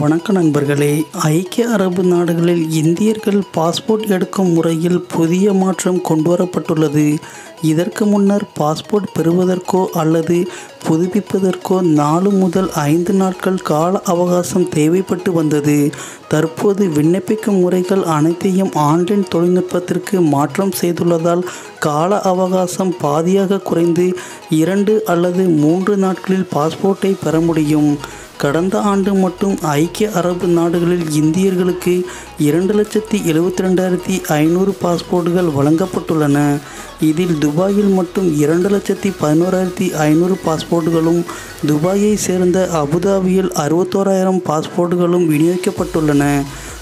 வணக்க நண்பர்களே ஐக்கிய அரபு நாடுகளில் இந்தியர்கள் பாஸ்போர்ட் எடுக்கும் முறையில் புதிய மாற்றம் கொண்டுவரப்பட்டுள்ளது. இதற்கு முன்னர் பாஸ்போர்ட் பெறுவதற்கோ அல்லது புதுப்பிப்பதற்கோ நாலு முதல் ஐந்து நாட்கள் கால அவகாசம் தேவைப்பட்டு வந்தது. தற்போது விண்ணப்பிக்கும் முறைகள் அனைத்தையும் ஆன்லைன் தொழில்நுட்பத்திற்கு மாற்றம் செய்துள்ளதால் கால அவகாசம் பாதியாக குறைந்து இரண்டு அல்லது மூன்று நாட்களில் பாஸ்போர்ட்டை பெற முடியும். கடந்த ஆண்டு மட்டும் ஐக்கிய அரபு நாடுகளில் இந்தியர்களுக்கு இரண்டு லட்சத்தி எழுபத்தி ரெண்டாயிரத்தி ஐநூறு பாஸ்போர்ட்டுகள் வழங்கப்பட்டுள்ளன. இதில் துபாயில் மட்டும் இரண்டு லட்சத்தி பதினோராயிரத்தி ஐநூறு பாஸ்போர்ட்டுகளும் துபாயை சேர்ந்த அபுதாபியில் அறுபத்தோராயிரம் பாஸ்போர்ட்டுகளும் விநியோகிக்கப்பட்டுள்ளன.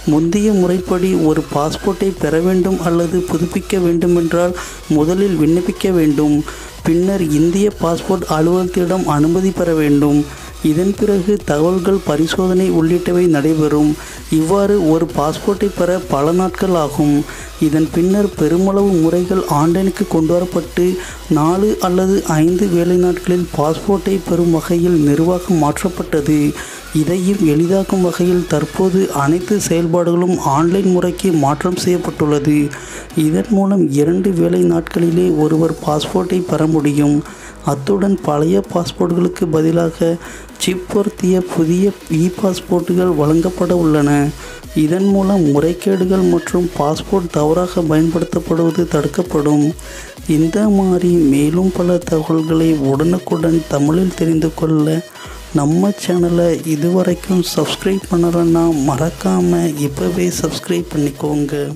முந்தைய முறைப்படி ஒரு பாஸ்போர்ட்டை பெற வேண்டும் அல்லது புதுப்பிக்க வேண்டுமென்றால் முதலில் விண்ணப்பிக்க வேண்டும். பின்னர் இந்திய பாஸ்போர்ட் அலுவலகத்திடம் அனுமதி பெற வேண்டும். இதன் பிறகு தகவல்கள் பரிசோதனை உள்ளிட்டவை நடைபெறும். இவ்வாறு ஒரு பாஸ்போர்ட்டை பெற பல நாட்கள் ஆகும். இதன் பின்னர் பெருமளவு முறைகள் ஆன்லைனுக்கு கொண்டுவரப்பட்டு நாலு அல்லது ஐந்து வேலை நாட்களில் பாஸ்போர்ட்டை பெறும் வகையில் நிர்வாகம் மாற்றப்பட்டது. இதையும் எளிதாக்கும் வகையில் தற்போது அனைத்து செயல்பாடுகளும் ஆன்லைன் முறைக்கு மாற்றம் செய்யப்பட்டுள்ளது. இதன் மூலம் இரண்டு வேலை நாட்களிலே ஒருவர் பாஸ்போர்ட்டை பெற முடியும். அத்துடன் பழைய பாஸ்போர்ட்களுக்கு பதிலாக சிப் பொருத்திய புதிய இ பாஸ்போர்ட்டுகள் வழங்கப்பட உள்ளன. இதன் மூலம் முறைகேடுகள் மற்றும் பாஸ்போர்ட் தவறாக பயன்படுத்தப்படுவது தடுக்கப்படும். இந்த மாதிரி மேலும் பல தகவல்களை உடனுக்குடன் தமிழில் தெரிந்து கொள்ள நம்ம சேனலை இதுவரைக்கும் சப்ஸ்கிரைப் பண்ணலைன்னா மறக்காமல் இப்போவே சப்ஸ்கிரைப் பண்ணிக்கோங்க.